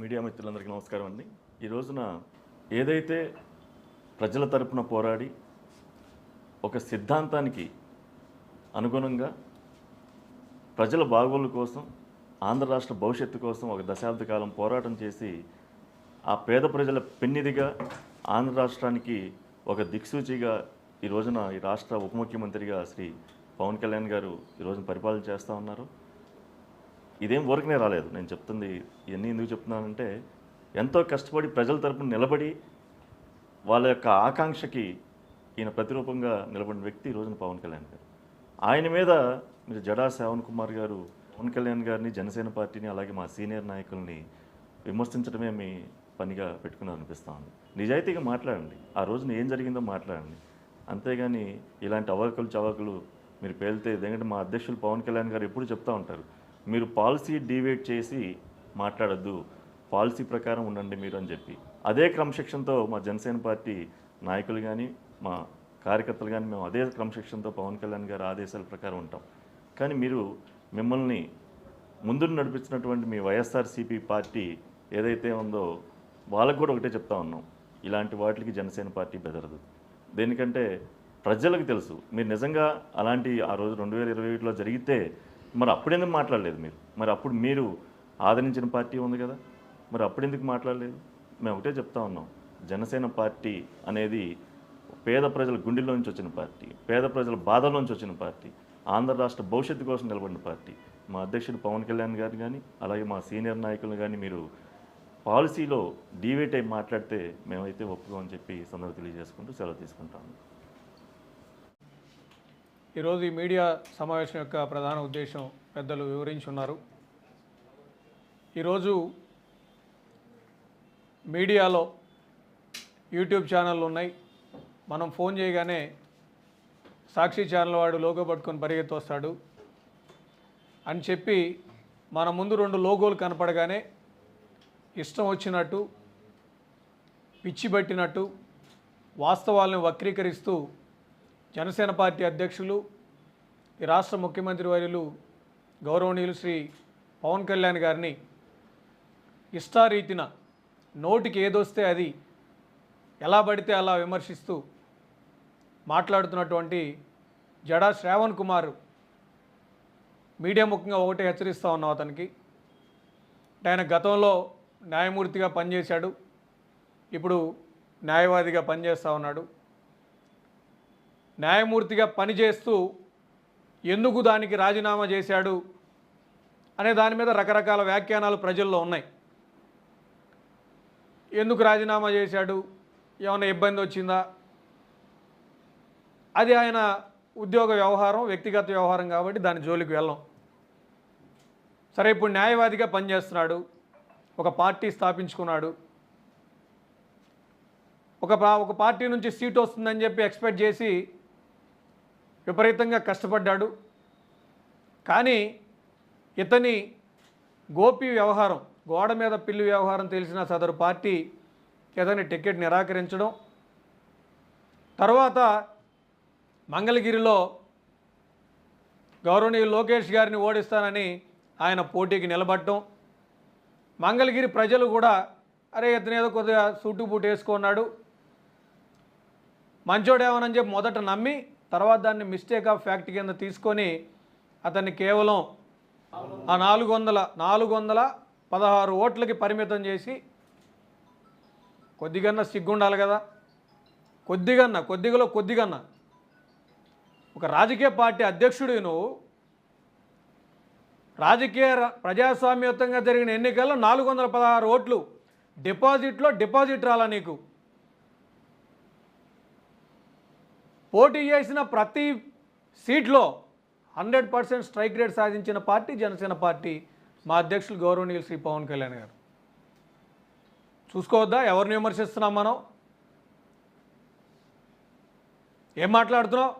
Media మిత్రులందరికీ నమస్కారం అండి. ఈ రోజున ఏదైతే ప్రజల తరపున పోరాడి ఒక సిద్ధాంతానికి అనుగుణంగా ప్రజల బాగోళ్ళ కోసం ఆంధ్ర రాష్ట్ర భవిష్యత్తు కోసం ఒక దశాబ్ద కాలం పోరాటం చేసి ఆ పేద ప్రజల పెన్నిదిగా ఆంధ్ర రాష్ట్రానికి ఒక దిక్సూచిగా ఈ రోజున ఈ రాష్ట్ర ఉప ముఖ్యమంత్రిగా శ్రీ పవన్ కళ్యాణ్ గారు ఈ రోజున పరిపాలన చేస్తూ ఉన్నారు. ఇదేం వరకునే రాలేదు. నేను చెప్తుంది ఇవన్నీ ఎందుకు చెప్తున్నానంటే ఎంతో కష్టపడి ప్రజల తరపున నిలబడి వాళ్ళ యొక్క ఆకాంక్షకి ఈయన ప్రతిరూపంగా నిలబడిన వ్యక్తి ఈ రోజున పవన్ కళ్యాణ్ గారు. ఆయన మీద మీరు జడా శ్రావణ్ కుమార్ గారు పవన్ కళ్యాణ్ గారిని జనసేన పార్టీని అలాగే మా సీనియర్ నాయకుల్ని విమర్శించడమే మీ పనిగా పెట్టుకుని అనిపిస్తూ ఉంది. నిజాయితీగా మాట్లాడండి. ఆ రోజున ఏం జరిగిందో మాట్లాడండి. అంతేగాని ఇలాంటి అవాకులు చవాకులు మీరు పేలితే ఎందుకంటే మా అధ్యక్షులు పవన్ కళ్యాణ్ గారు ఎప్పుడు చెప్తూ ఉంటారు. మీరు పాలసీ డివేట్ చేసి మాట్లాడద్దు. పాలసీ ప్రకారం ఉండండి మీరు అని చెప్పి. అదే క్రమశిక్షణతో మా జనసేన పార్టీ నాయకులు కానీ మా కార్యకర్తలు కానీ మేము అదే క్రమశిక్షణతో పవన్ కళ్యాణ్ గారి ఆదేశాల ప్రకారం ఉంటాం. కానీ మీరు మిమ్మల్ని ముందు నడిపించినటువంటి మీ వైఎస్ఆర్సీపీ పార్టీ ఏదైతే ఉందో వాళ్ళకు కూడా ఒకటే చెప్తా ఉన్నాం. ఇలాంటి వాటికి జనసేన పార్టీ బెదరదు. దేనికంటే ప్రజలకు తెలుసు. మీరు నిజంగా అలాంటి ఆ రోజు రెండు వేల ఇరవై ఒకటిలో జరిగితే మరి అప్పుడెందుకు మాట్లాడలేదు మీరు? మరి అప్పుడు మీరు ఆదరించిన పార్టీ ఉంది కదా. మరి అప్పుడెందుకు మాట్లాడలేదు? మేము ఒకటే చెప్తా ఉన్నాం. జనసేన పార్టీ అనేది పేద ప్రజల గుండెల్లోంచి వచ్చిన పార్టీ పేద ప్రజల బాధల్లోంచి వచ్చిన పార్టీ ఆంధ్ర రాష్ట్ర భవిష్యత్తు కోసం నిలబడిన పార్టీ. మా అధ్యక్షుడు పవన్ కళ్యాణ్ గారు కానీ అలాగే మా సీనియర్ నాయకులు కానీ మీరు పాలసీలో డివేట్ అయి మాట్లాడితే మేమైతే ఒప్పుకోమని చెప్పి ఈ సందర్భం తెలియజేసుకుంటూ సెలవు తీసుకుంటాము. ఈరోజు ఈ మీడియా సమావేశం యొక్క ప్రధాన ఉద్దేశం పెద్దలు వివరించి ఉన్నారు. ఈరోజు మీడియాలో యూట్యూబ్ ఛానళ్ళు ఉన్నాయి. మనం ఫోన్ చేయగానే సాక్షి ఛానల్ వాడు లోగో పట్టుకొని పరిగెత్తొస్తాడు అని చెప్పి మన ముందు రెండు లోగోలు కనపడగానే ఇష్టం వచ్చినట్టు పిచ్చి పట్టినట్టు వాస్తవాలను వక్రీకరిస్తూ జనసేన పార్టీ అధ్యక్షులు ఈ రాష్ట్ర ముఖ్యమంత్రి వర్యులు గౌరవనీయులు శ్రీ పవన్ కళ్యాణ్ గారిని ఇష్టారీతిన నోటికి ఏదొస్తే అది ఎలా పడితే అలా విమర్శిస్తూ మాట్లాడుతున్నటువంటి జడా శ్రావణ్ కుమార్ మీడియా ముఖ్యంగా ఒకటే హెచ్చరిస్తూ ఉన్నాం అతనికి. ఆయన గతంలో న్యాయమూర్తిగా పనిచేశాడు ఇప్పుడు న్యాయవాదిగా పనిచేస్తూ ఉన్నాడు. న్యాయమూర్తిగా పనిచేస్తూ ఎందుకు దానికి రాజీనామా చేశాడు అనే దాని మీద రకరకాల వ్యాఖ్యానాలు ప్రజల్లో ఉన్నాయి. ఎందుకు రాజీనామా చేశాడు? ఏమైనా ఇబ్బంది వచ్చిందా? అది ఆయన ఉద్యోగ వ్యవహారం వ్యక్తిగత వ్యవహారం కాబట్టి దాని జోలికి వెళ్ళం. సరే ఇప్పుడు న్యాయవాదిగా పనిచేస్తున్నాడు. ఒక పార్టీ స్థాపించుకున్నాడు. ఒక ఒక పార్టీ నుంచి సీట్ వస్తుందని చెప్పి ఎక్స్పెక్ట్ చేసి విపరీతంగా కష్టపడ్డాడు. కానీ ఇతని గోపి వ్యవహారం గోడ మీద పిల్లి వ్యవహారం తెలిసిన సదరు పార్టీ ఇతని టికెట్ నిరాకరించడం. తర్వాత మంగళగిరిలో గౌరవనీయులు లోకేష్ గారిని ఓడిస్తానని ఆయన పోటీకి నిలబడటం మంగళగిరి ప్రజలు కూడా అరే ఇతను ఏదో కొద్దిగా సూటు బూటు వేసుకున్నాడు. మంచోడేమోనని చెప్పి మొదట నమ్మి తర్వాత దాన్ని మిస్టేక్ ఆఫ్ ఫ్యాక్ట్ కింద తీసుకొని అతన్ని కేవలం ఆ నాలుగు వందల నాలుగు వందల పదహారు ఓట్లకి పరిమితం చేసి కొద్దిగన్నా సిగ్గుండాలి కదా. కొద్దిగన్నా కొద్దిగలో కొద్దిగన్నా. ఒక రాజకీయ పార్టీ అధ్యక్షుడు నువ్వు. రాజకీయ ప్రజాస్వామ్యత్వంగా ప్రజాస్వామ్యయుతంగా జరిగిన ఎన్నికల్లో నాలుగు వందల పదహారు ఓట్లు. డిపాజిట్లో డిపాజిట్ రాలా నీకు. పోటీ చేసిన ప్రతి సీట్లో హండ్రెడ్ పర్సెంట్ స్ట్రైక్ రేట్ సాధించిన పార్టీ జనసేన పార్టీ మా అధ్యక్షులు గౌరవనీయులు శ్రీ పవన్ కళ్యాణ్ గారు. చూసుకోవద్దా? ఎవరిని విమర్శిస్తున్నాం మనం? ఏం మాట్లాడుతున్నావు?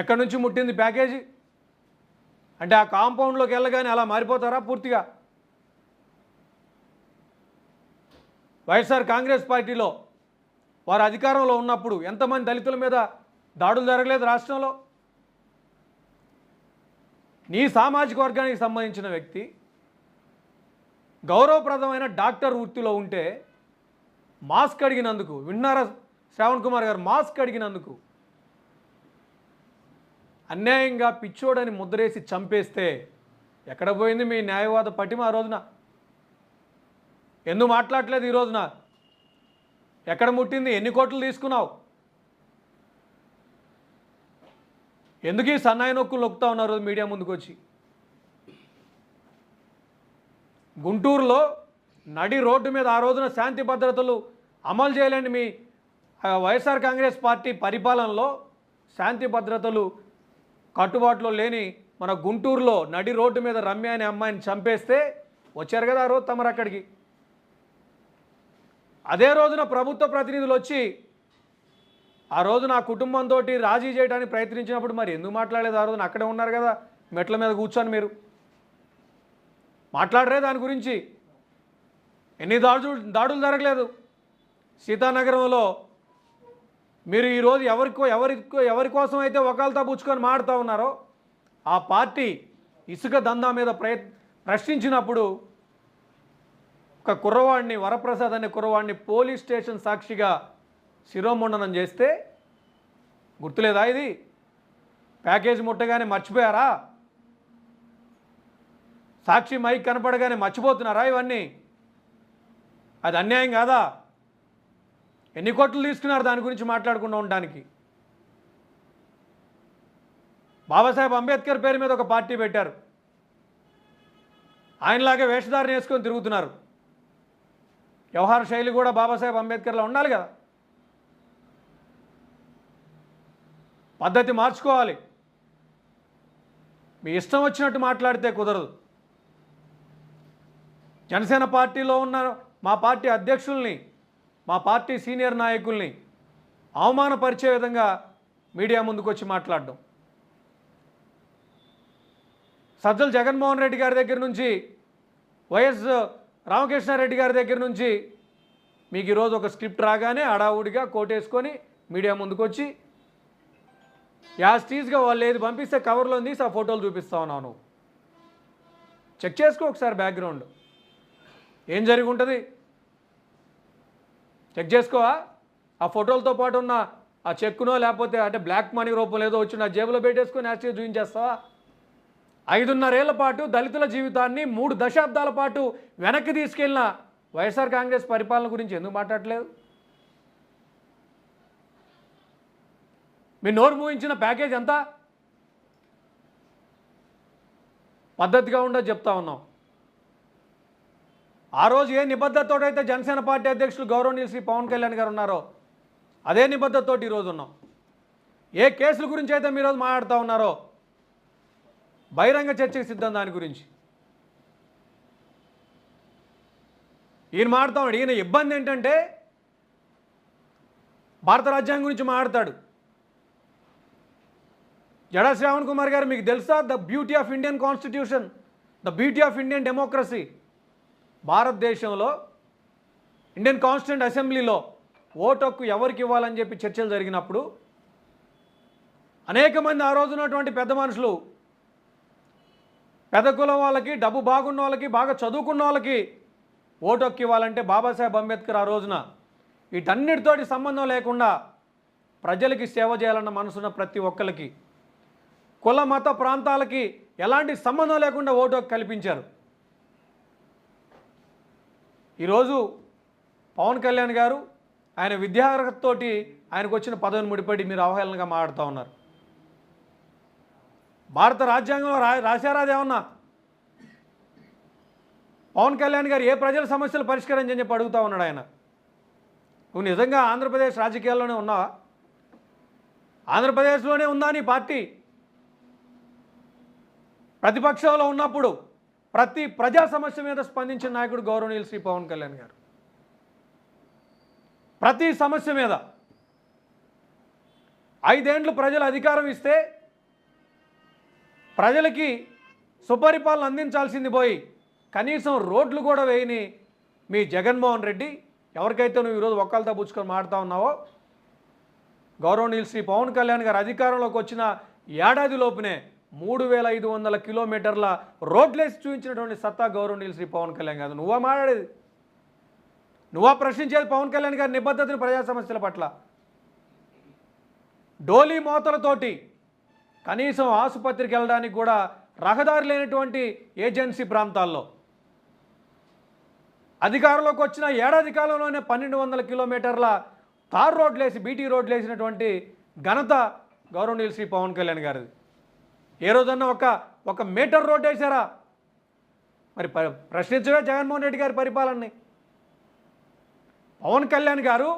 ఎక్కడి నుంచి ముట్టింది ప్యాకేజీ? అంటే ఆ కాంపౌండ్లోకి వెళ్ళగానే అలా మారిపోతారా పూర్తిగా? వైఎస్ఆర్ కాంగ్రెస్ పార్టీలో వారు అధికారంలో ఉన్నప్పుడు ఎంతమంది దళితుల మీద దాడులు జరగలేదు రాష్ట్రంలో? నీ సామాజిక వర్గానికి సంబంధించిన వ్యక్తి గౌరవప్రదమైన డాక్టర్ వృత్తిలో ఉంటే మాస్క్ అడిగినందుకు విన్నారా శ్రావణ్ కుమార్ గారు? మాస్క్ అడిగినందుకు అన్యాయంగా పిచ్చోడని ముద్రేసి చంపేస్తే ఎక్కడ పోయింది మీ న్యాయవాద పటిమ ఆ రోజున? ఎందుకు మాట్లాడలేదు ఈ రోజున? ఎక్కడ ముట్టింది? ఎన్ని కోట్లు తీసుకున్నావు? ఎందుకు ఈ సన్నాయి నొక్కులు నొక్కుతా ఉన్నారు మీడియా ముందుకు వచ్చి గుంటూరులో నడి రోడ్డు మీద ఆ రోజున శాంతి భద్రతలు అమలు చేయలేని మీ వైఎస్ఆర్ కాంగ్రెస్ పార్టీ పరిపాలనలో శాంతి భద్రతలు కట్టుబాటులో లేని మన గుంటూరులో నడి రోడ్డు మీద రమ్య అనే అమ్మాయిని చంపేస్తే వచ్చారు కదా ఆ రోజు తమరు అక్కడికి. అదే రోజున ప్రభుత్వ ప్రతినిధులు వచ్చి ఆ రోజు నా కుటుంబంతో రాజీ చేయడానికి ప్రయత్నించినప్పుడు మరి ఎందుకు మాట్లాడలేదు? ఆ రోజున అక్కడే ఉన్నారు కదా మెట్ల మీద కూర్చొని మీరు. మాట్లాడరే దాని గురించి. ఎన్ని దాడులు దాడులు జరగలేదు. సీతానగరంలో మీరు ఈరోజు ఎవరికో ఎవరికో ఎవరి కోసం అయితే ఒకళ్ళతో పుచ్చుకొని మాడుతూ ఉన్నారో ఆ పార్టీ ఇసుక దందా మీద ప్రయత్ ప్రశ్నించినప్పుడు ఒక కుర్రవాడిని వరప్రసాద్ అనే కుర్రవాడిని పోలీస్ స్టేషన్ సాక్షిగా శిరోముండనం చేస్తే గుర్తులేదా ఇది? ప్యాకేజ్ ముట్టగానే మర్చిపోయారా? సాక్షి మైక్ కనపడగానే మర్చిపోతున్నారా ఇవన్నీ? అది అన్యాయం కాదా? ఎన్ని కోట్లు తీసుకున్నారు దాని గురించి మాట్లాడకుండా ఉండడానికి? బాబాసాహెబ్ అంబేద్కర్ పేరు మీద ఒక పార్టీ పెట్టారు. ఆయనలాగే వేషధారణ వేసుకొని తిరుగుతున్నారు. వ్యవహార శైలి కూడా బాబాసాహెబ్ అంబేద్కర్లో ఉండాలి కదా. పద్ధతి మార్చుకోవాలి. మీ ఇష్టం వచ్చినట్టు మాట్లాడితే కుదరదు. జనసేన పార్టీలో ఉన్న మా పార్టీ అధ్యక్షుల్ని మా పార్టీ సీనియర్ నాయకుల్ని అవమానపరిచే విధంగా మీడియా ముందుకు వచ్చి మాట్లాడడం. సజ్జల జగన్మోహన్ రెడ్డి గారి దగ్గర నుంచి వైఎస్ రామకృష్ణారెడ్డి గారి దగ్గర నుంచి మీకు ఈరోజు ఒక స్క్రిప్ట్ రాగానే హడావుడిగా కోటేసుకొని మీడియా ముందుకొచ్చి యాస్టీజ్గా వాళ్ళు ఏది పంపిస్తే కవర్లో తీసి ఆ ఫోటోలు చూపిస్తా ఉన్నావు నువ్వు. చెక్ చేసుకో ఒకసారి బ్యాక్గ్రౌండ్. ఏం జరిగి ఉంటుంది చెక్ చేసుకోవా? ఆ ఫోటోలతో పాటు ఉన్న ఆ చెక్కునో లేకపోతే అంటే బ్లాక్ మనీ రూపంలో ఏదో వచ్చి నా జేబులో పెట్టేసుకొని యాస్టీజ్ చూపించేస్తావా ఐదున్నరేళ్ళ పాటు దళితుల జీవితాన్ని మూడు దశాబ్దాల పాటు వెనక్కి తీసుకెళ్ళిన వైఎస్ఆర్ కాంగ్రెస్ పరిపాలన గురించి ఎందుకు మాట్లాడలేదు? మీ నోరు మూయించిన ప్యాకేజ్ ఎంత? పద్ధతిగా ఉండదు చెప్తా ఉన్నాం. ఆ రోజు ఏ నిబద్ధతతోటైతే జనసేన పార్టీ అధ్యక్షులు గౌరవనీయులు శ్రీ పవన్ కళ్యాణ్ గారు ఉన్నారో అదే నిబద్ధతోటి ఈరోజు ఉన్నాం. ఏ కేసుల గురించి అయితే మీరు మాట్లాడుతూ ఉన్నారో బహిరంగ చర్చకు సిద్ధం దాని గురించి. ఈయన మాడతాడు ఈయన ఇబ్బంది ఏంటంటే భారత రాజ్యాంగం గురించి మాడతాడు జడా శ్రావణ్ కుమార్ గారు మీకు తెలుసా? The beauty of Indian constitution the beauty of Indian democracy. భారతదేశంలో ఇండియన్ కాన్స్టిట్యూంట్ అసెంబ్లీలో ఓటు హక్కు ఎవరికి ఇవ్వాలని చెప్పి చర్చలు జరిగినప్పుడు అనేక మంది ఆ రోజు పెద్ద మనుషులు పెద్ద కులం వాళ్ళకి డబ్బు బాగున్న వాళ్ళకి బాగా చదువుకున్న వాళ్ళకి ఓటు హక్కు ఇవ్వాలంటే బాబాసాహెబ్ అంబేద్కర్ ఆ రోజున వీటన్నిటితోటి సంబంధం లేకుండా ప్రజలకి సేవ చేయాలన్న మనసున్న ప్రతి ఒక్కరికి కుల మత ప్రాంతాలకి ఎలాంటి సంబంధం లేకుండా ఓటు హక్కు కల్పించారు. ఈరోజు పవన్ కళ్యాణ్ గారు ఆయన విద్యార్హతతోటి ఆయనకు వచ్చిన పదవిని ముడిపడి మీరు అవహేళనగా మాట్లాడుతూ ఉన్నారు. భారత రాజ్యాంగంలో రా రాశారా అదేమన్నా పవన్ కళ్యాణ్ గారు ఏ ప్రజల సమస్యలు పరిష్కరించని చెప్పి అడుగుతా ఉన్నాడు ఆయన. నువ్వు నిజంగా ఆంధ్రప్రదేశ్ రాజకీయాల్లోనే ఉన్నావా? ఆంధ్రప్రదేశ్లోనే ఉందా నీ పార్టీ? ప్రతిపక్షంలో ఉన్నప్పుడు ప్రతి ప్రజా సమస్య మీద స్పందించిన నాయకుడు గౌరవనీయులు శ్రీ పవన్ కళ్యాణ్ గారు. ప్రతి సమస్య మీద. ఐదేండ్లు ప్రజలు అధికారం ఇస్తే ప్రజలకి సుపరిపాలన అందించాల్సింది పోయి కనీసం రోడ్లు కూడా వేయని మీ జగన్మోహన్ రెడ్డి ఎవరికైతే నువ్వు ఈరోజు ఒక్కళ్ళతో పుచ్చుకొని మాడుతూ ఉన్నావో గౌరవనీయులు శ్రీ పవన్ కళ్యాణ్ గారు అధికారంలోకి వచ్చిన ఏడాది లోపునే మూడు వేల ఐదు వందల కిలోమీటర్ల రోడ్లేసి చూపించినటువంటి సత్తా గౌరవనీయులు శ్రీ పవన్ కళ్యాణ్ గారు. నువ్వా మాట్లాడేది? నువ్వా ప్రశ్నించేది పవన్ కళ్యాణ్ గారి నిబద్ధతను ప్రజా సమస్యల పట్ల? డోలీ మోతలతోటి కనీసం ఆసుపత్రికి వెళ్ళడానికి కూడా రహదారి లేనటువంటి ఏజెన్సీ ప్రాంతాల్లో. అధికారంలోకి వచ్చిన ఏడాది కాలంలోనే పన్నెండు వందల కిలోమీటర్ల తార్ రోడ్లు వేసి బీటీ రోడ్లు వేసినటువంటి ఘనత గౌరవనీయులు శ్రీ పవన్ కళ్యాణ్ గారిది. ఏ రోజన్నా ఒక ఒక మీటర్ రోడ్ వేశారా? మరి ప్రశ్నించవే జగన్మోహన్ రెడ్డి గారి పరిపాలనని. పవన్ కళ్యాణ్ గారు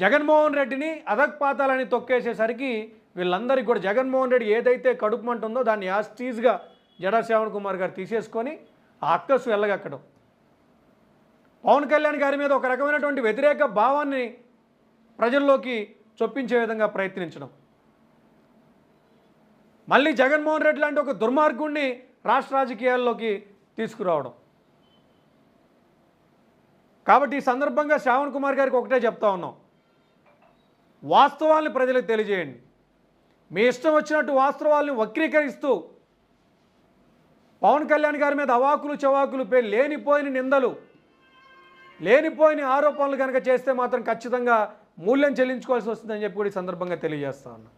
జగన్మోహన్ రెడ్డిని అధక్పాతాలని తొక్కేసేసరికి వీళ్ళందరికీ కూడా జగన్మోహన్ రెడ్డి ఏదైతే కడుపు మంట ఉందో దాన్ని యాస్టీజ్గా జడా శ్రావణ్ కుమార్ గారు తీసేసుకొని ఆ అక్కసు వెళ్ళగక్కడం. పవన్ కళ్యాణ్ గారి మీద ఒక రకమైనటువంటి వ్యతిరేక భావాన్ని ప్రజల్లోకి చొప్పించే విధంగా ప్రయత్నించడం. మళ్ళీ జగన్మోహన్ రెడ్డి లాంటి ఒక దుర్మార్గుణ్ణి రాష్ట్ర రాజకీయాల్లోకి తీసుకురావడం. కాబట్టి ఈ సందర్భంగా శ్రావణ్ కుమార్ గారికి ఒకటే చెప్తా ఉన్నాం. వాస్తవాల్ని ప్రజలకు తెలియజేయండి. మీ ఇష్టం వచ్చినట్టు వాస్తవాల్ని వక్రీకరిస్తూ పవన్ కళ్యాణ్ గారి మీద అవాకులు చవాకులు పే లేనిపోయిన నిందలు లేనిపోయిన ఆరోపణలు కనుక చేస్తే మాత్రం ఖచ్చితంగా మూల్యం చెల్లించుకోవాల్సి వస్తుందని చెప్పి కూడా ఈ సందర్భంగా తెలియజేస్తా ఉన్నా.